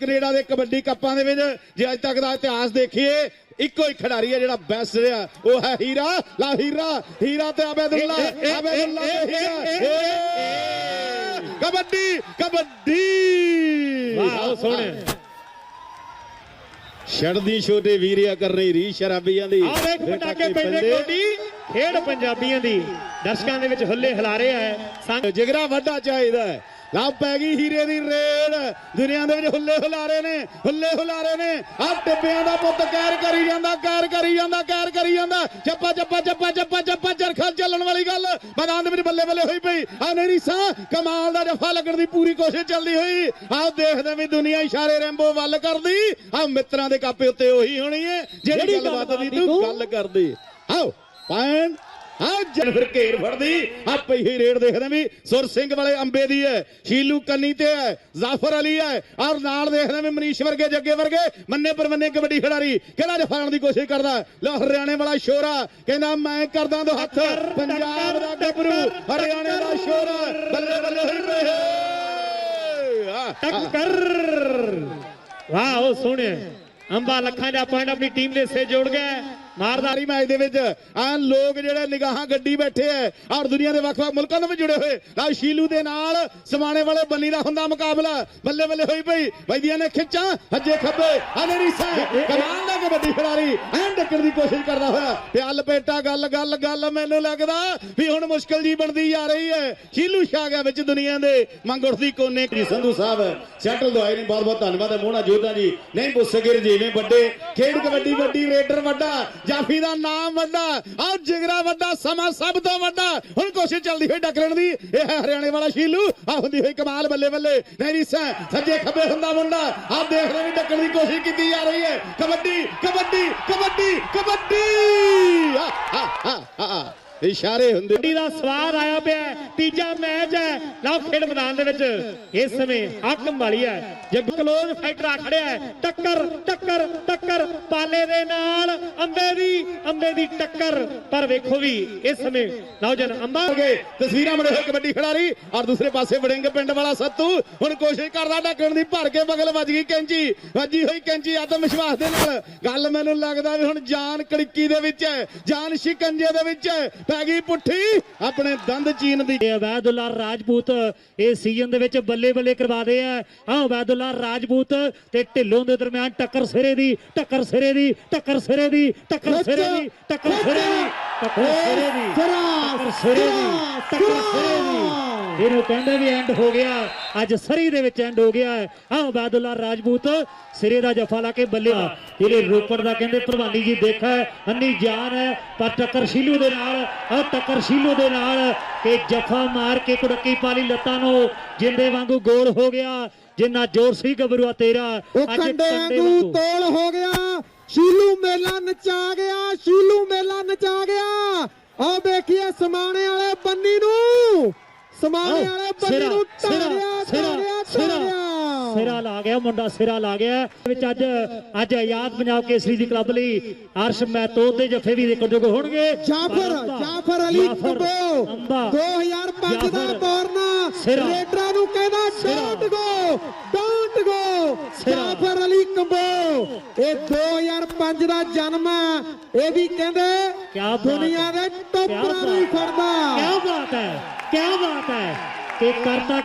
Canada ਦੇ ਕਬੱਡੀ ਕੱਪਾਂ ਦੇ ਵਿੱਚ ਜੇ ਅੱਜ ਤੱਕ ਦਾ ਇਤਿਹਾਸ ਦੇਖੀਏ ਇੱਕੋ ਹੀ ਖਿਡਾਰੀ ਹੈ ਜਿਹੜਾ ਬੈਸਟ ਰਿਹਾ। ਉਹ ਹੈ ਹੀਰਾ ਲਾ ਹੀਰਾ ਹੀਰਾ ਤੇ ਅਬੈਦੁੱਲਾ ਅਬੈਦੁੱਲਾ ਤੇ ਹੀਰਾ। ਏ! ਕਬੱਡੀ ਕਬੱਡੀ। ਵਾਹ ਸੋਹਣੇ। ਛੜਦੀ ਛੋਟੇ ਵੀਰਿਆ ਕਰ ਰਹੀ ਰੀ ਸ਼ਰਾਬੀਆਂ ਦੀ। ਆ ਵੇਖ ਪਟਾਕੇ ਪੈਂਦੇ ਕੋਡੀ ਖੇਡ ਪੰਜਾਬੀਆਂ ਦੀ। ਦਰਸ਼ਕਾਂ ਦੇ ਵਿੱਚ ਹੁੱਲੇ ਹਿਲਾਰੇ ਆ। ਜਿਗਰਾ ਵੱਡਾ ਚਾਹੀਦਾ ਹੈ। ਲੱਭ ਪੈ ਗਈ ਹੀਰੇ ਦੀ ਰੇਡ ਦੁਨੀਆ ਦੇ ਵਿੱਚ ਹੁੱਲੇ ਹੁਲਾਰੇ ਨੇ ਹੁੱਲੇ ਹੁਲਾਰੇ ਨੇ। ਆ ਟਿੱਬਿਆਂ ਦਾ ਪੁੱਤ ਕਹਿਰ ਕਰੀ ਜਾਂਦਾ ਕਹਿਰ ਕਰੀ ਜਾਂਦਾ ਕਹਿਰ ਕਰੀ ਜਾਂਦਾ। ਚੱਪਾ ਚੱਪਾ ਚੱਪਾ ਚੱਪਾ ਚੱਪਾ ਚਰਖਾ ਚੱਲਣ ਵਾਲੀ ਗੱਲ। ਮੈਦਾਨ ਦੇ ਵਿੱਚ ਬੱਲੇ ਬੱਲੇ ਹੋਈ ਪਈ। ਆ ਨੇਰੀ ਸਾਹ ਕਮਾਲ ਦਾ ਜਫਾ ਲੱਗਣ ਦੀ ਪੂਰੀ ਕੋਸ਼ਿਸ਼ ਚੱਲਦੀ ਹੋਈ। ਆਹ ਦੇਖਦੇ ਵੀ ਦੁਨੀਆ ਇਸ਼ਾਰੇ ਰੈਂਬੋ ਵੱਲ ਕਰਦੀ। ਆ ਮਿੱਤਰਾਂ ਦੇ ਕਾਪੇ ਉੱਤੇ ਉਹੀ ਹੋਣੀ ਹੈ ਜਿਹੜੀ ਗੱਲਬਾਤ ਦੀ ਤੂੰ ਗੱਲ ਕਰਦੀ। ਆਓ ਪੈਣ ਆ ਜਨ ਫਿਰ ਘੇਰ ਫੜਦੀ ਆ ਪਈ ਰੇਡ ਦੇਖਦੇ ਵੀ ਸੁਰ ਸਿੰਘ ਵਾਲੇ ਅੰਬੇ ਦੀ ਹੈ ਸ਼ੀਲੂ ਕੰਨੀ ਤੇ ਹੈ ਜ਼ਾਫਰ ਅਲੀ ਹੈ ਔਰ ਨਾਲ ਦੇਖਦੇ ਵੀ ਮਨੀਸ਼ ਵਰਗੇ ਜੱਗੇ ਵਰਗੇ ਮੰਨੇ ਪਰ ਕਬੱਡੀ ਖਿਡਾਰੀ ਕਿਹੜਾ ਜਫਾਣ ਦੀ ਕੋਸ਼ਿਸ਼ ਕਰਦਾ? ਲੋ ਹਰਿਆਣੇ ਵਾਲਾ ਸ਼ੋਰਾ ਕਹਿੰਦਾ ਮੈਂ ਕਰਦਾ ਦੋ ਹੱਥ ਪੰਜਾਬ ਦਾ ਗੱਭਰੂ ਹਰਿਆਣੇ ਦਾ ਸ਼ੋਰਾ ਬੱਲੇ ਬੱਲੇ ਹੋਈ ਪਏ ਆ, ਟੱਕਰ। ਵਾਹ ਉਹ ਸੋਹਣੇ। ਅੰਬਾ ਲੱਖਾਂ ਦਾ ਪੁਆਇੰਟ ਆਪਣੀ ਟੀਮ ਦੇ ਸੇ ਜੋੜ ਗਿਆ। ਮਾਰਦਾ ਮਾਰਦਾਰੀ ਮੈਚ ਦੇ ਵਿੱਚ ਆ ਲੋਕ ਜਿਹੜੇ ਨਿਗਾਹਾਂ ਗੱਡੀ ਬੈਠੇ ਐ ਔਰ ਦੁਨੀਆ ਦੇ ਵੱਖ-ਵੱਖ ਮੁਲਕਾਂ ਤੋਂ ਵੀ ਜੁੜੇ ਹੋਏ। ਆ ਸ਼ੀਲੂ ਦੇ ਨਾਲ ਸਮਾਣੇ ਵਾਲੇ ਬੰਨੀ ਦਾ ਹੁੰਦਾ ਮੁਕਾਬਲਾ। ਬੱਲੇ ਬੱਲੇ ਹੋਈ ਪਈ। ਵੈਦੀਆਂ ਨੇ ਖਿੱਚਾਂ ਹੱਜੇ ਖੱਬੇ ਆਲੇ ਰੀਸਾ ਕਮਾਲ। ਕਬੱਡੀ ਖਿਡਾਰੀ ਐਂ ਡੱਕਣ ਦੀ ਕੋਸ਼ਿਸ਼ ਕਰਦਾ ਹੋਇਆ। ਤੇ ਆ ਲਪੇਟਾ ਗੱਲ ਗੱਲ ਗੱਲ ਮੈਨੂੰ ਲੱਗਦਾ ਵੀ ਹੁਣ ਮੁਸ਼ਕਲ ਜੀ ਬਣਦੀ ਜਾ ਰਹੀ ਹੈ। ਸ਼ੀਲੂ ਛਾ ਗਿਆ ਵਿੱਚ ਦੁਨੀਆ ਦੇ। ਮੰਗ ਉੱਠਦੀ ਕੋਨੇ। ਜੀ, ਸੰਧੂ ਸਾਹਿਬ ਸੈਟਲ ਦਵਾਈ ਨੇ। ਬਹੁਤ ਬਹੁਤ ਧੰਨਵਾਦ ਹੈ ਮੋਹਣਾ ਜੋਧਾ ਜੀ। ਨਹੀਂ ਪੁੱਛਗਿਰ ਜਿਵੇਂ ਵੱਡੇ। ਖੇਡ ਕਬੱਡੀ ਵੱਡੀ, ਰੇਡਰ ਵੱਡਾ, ਜਾਫੀ ਦਾ ਨਾਮ ਵੱਡਾ, ਆਹ ਜਿਗਰਾ ਵੱਡਾ, ਸਮਾਂ ਸਭ ਤੋਂ ਵੱਡਾ। ਹੁਣ ਕੋਸ਼ਿਸ਼ ਚੱਲਦੀ ਹੋਈ ਡੱਕਣ ਦੀ। ਇਹ ਹਰਿਆਣੇ ਵਾਲਾ ਸ਼ੀਲੂ। ਆ ਹੁੰਦੀ ਹੋਈ ਕਮਾਲ ਬੱਲੇ ਬੱਲੇ। ਨਹੀਂ, ਰੀਸਾ, ਸੱਜੇ ਖੱਬੇ ਹੁੰਦਾ ਮੁੰਡਾ। ਆ ਦੇਖਦੇ ਵੀ ਡੱਕਣ ਦੀ ਕੋਸ਼ਿਸ਼ ਕੀਤੀ ਜਾ ਰਹੀ ਹੈ। ਕਬੱਡੀ ਕਬੱਡੀ ਕਬੱਡੀ ਕਬੱਡੀ! ਇਸ਼ਾਰੇ ਹੁੰਦੇ। ਕਬੱਡੀ ਦਾ ਸਵਾਦ ਆਇਆ ਪਿਆ। ਤੀਜਾ ਮੈਚ ਹੈ। ਲਓ ਖੇਡ ਮੈਦਾਨ ਦੇ ਵਿੱਚ। ਇਸ ਸਮੇਂ ਹਾਕਮ ਵਾਲੀ ਹੈ। ਜੱਗ ਕਲੋਜ਼ ਫਾਈਟਰ ਆ ਖੜਿਆ ਹੈ। ਟੱਕਰ ਟੱਕਰ ਟੱਕਰ ਪਾਲੇ ਦੇ ਨਾਲ। ਅੰਬੇ ਦੀ ਅੰਬੇ ਦੀ ਟੱਕਰ। ਪਰ ਵੇਖੋ ਵੀ ਇਸ ਸਮੇਂ ਨੌਜਵਾਨ ਅੰਬਾ ਗਏ। ਤਸਵੀਰਾਂ ਬਣੇ ਹੋਏ ਕਬੱਡੀ ਖਿਡਾਰੀ ਔਰ ਦੂਸਰੇ ਪਾਸੇ ਵੜਿੰਗ ਪਿੰਡ ਵਾਲਾ ਸੱਤੂ। ਹੁਣ ਕੋਸ਼ਿਸ਼ ਕਰਦਾ ਢੱਕਣ ਦੀ ਭਰ ਕੇ ਬਗਲ ਵੱਜ ਗਈ ਕੈਂਚੀ। ਵੱਜੀ ਹੋਈ ਕੈਂਚੀ ਆਤਮ ਵਿਸ਼ਵਾਸ ਦੇ ਨਾਲ। ਗੱਲ ਮੈਨੂੰ ਲੱਗਦਾ ਵੀ ਹੁਣ ਜਾਨ ਕੜਕੀ ਦੇ ਵਿੱਚ ਹੈ। ਜਾਨ ਸ਼ਿਕੰਜੇ ਦੇ ਵਿੱਚ ਹੈ। ਪੈ ਗਈ ਪੁੱਠੀ। ਆਪਣੇ ਦੰਦ ਚੀਨ ਦੀ। ਇਹ ਅਬੈਦੁੱਲਾ ਰਾਜਪੂਤ ਇਸ ਸੀਜ਼ਨ ਦੇ ਵਿੱਚ ਬੱਲੇ ਬੱਲੇ ਕਰਵਾਦੇ ਆ। ਆ ਅਬੈਦੁੱਲਾ ਰਾਜਪੂਤ ਤੇ ਢਿੱਲੋਂ ਦੇ ਦਰਮਿਆਨ ਟੱਕਰ ਸਿਰੇ ਦੀ ਟੱਕਰ ਸਿਰੇ ਦੀ ਟੱਕਰ ਸਿਰੇ ਦੀ ਟੱਕਰ ਸਿਰੇ ਦੀ ਟੱਕਰ ਸਿਰੇ ਦੀ ਟੱਕਰ ਸਿਰੇ ਦੀ ਟੱਕਰ ਸਿਰੇ ਦੀ ਟੱਕਰ ਸਿਰੇ ਦੀ। ਇਹਨੂੰ ਕਹਿੰਦੇ ਵੀ ਐਂਡ ਹੋ ਗਿਆ। ਅੱਜ ਸਰੀ ਦੇ ਵਿੱਚ ਐਂਡ ਹੋ ਗਿਆ ਆ ਅਬੈਦੁੱਲਾ ਰਾਜਪੂਤ ਸਿਰੇ ਦਾ ਜਫਾ ਲਾ ਕੇ ਬੱਲੇ ਜਿਹੜੇ ਰੋਪੜ ਦਾ ਕਹਿੰਦੇ ਪ੍ਰਵਾਨੀ ਜੀ ਦੇਖਾ ਅੰਨੀ ਜਾਨ ਹੈ ਪਰ ਟੱਕਰ ਸ਼ੀਲੂ ਦੇ ਨਾਲ ਆ ਟੱਕਰ ਸ਼ੀਲੂ ਦੇ ਨਾਲ ਕਿ ਜਫਾ ਮਾਰ ਕੇ ਕੁੜਕੀ ਪਾਲੀ ਲੱਤਾਂ ਨੂੰ ਜਿੰਦੇ ਵਾਂਗੂ ਗੋਲ ਹੋ ਗਿਆ ਜਿੰਨਾ ਜ਼ੋਰ ਸੀ ਗੱਭਰੂਆ ਤੇਰਾ ਉਹ ਕੰਡੇ ਵਾਂਗੂ। ਤੋਲ ਹੋ ਗਿਆ। ਸ਼ੀਲੂ ਮੇਲਾ ਨਚਾ ਗਿਆ ਸ਼ੀਲੂ ਮੇਲਾ ਨਚਾ ਗਿਆ। ਆਹ ਵੇਖੀਏ ਸਮਾਣੇ ਵਾਲੇ ਬੰਨੀ ਨੂੰ। ਸਮਾਣੇ ਵਾਲੇ ਨੂੰ ਤਾੜਿਆ ਸਿਰਾ ਲਾ ਗਿਆ ਮੁੰਡਾ ਸਿਰਾ ਲਾ ਗਿਆ। ਵਿੱਚ ਅੱਜ ਅੱਜ ਆਜ਼ਾਦ ਪੰਜਾਬ ਕੇਸਰੀ ਦੀ ਕਲੱਬ ਲਈ ਅਰਸ਼ ਮਹਿਤੋ ਤੇ ਜਫੇ ਵੀ ਦੇਖਣ ਹੋਣਗੇ। ਜਾਫਰ ਜਾਫਰ ਅਲੀ ਕੰਬੋ ਅੰਬਾ 2005 ਦਾ ਬੋਰਨਾ ਰੇਡਰਾਂ ਨੂੰ ਕਹਿੰਦਾ don't go don't go. Jafar Ali Kambo ਇਹ 2005 ਦਾ ਜਨਮ ਹੈ ਇਹ ਵੀ ਕਹਿੰਦੇ ਕਿਆ ਦੁਨੀਆ ਦੇ ਟੋਪਰਾਂ ਨੂੰ ਹੀ ਬਾਤ ਹੈ। ਫੜਦਾ। ਕਿਆ ਬਾਤ ਹੈ। ਕਿਆ ਬਾਤ ਹੈ। ਕਿ ਕਰਤਾ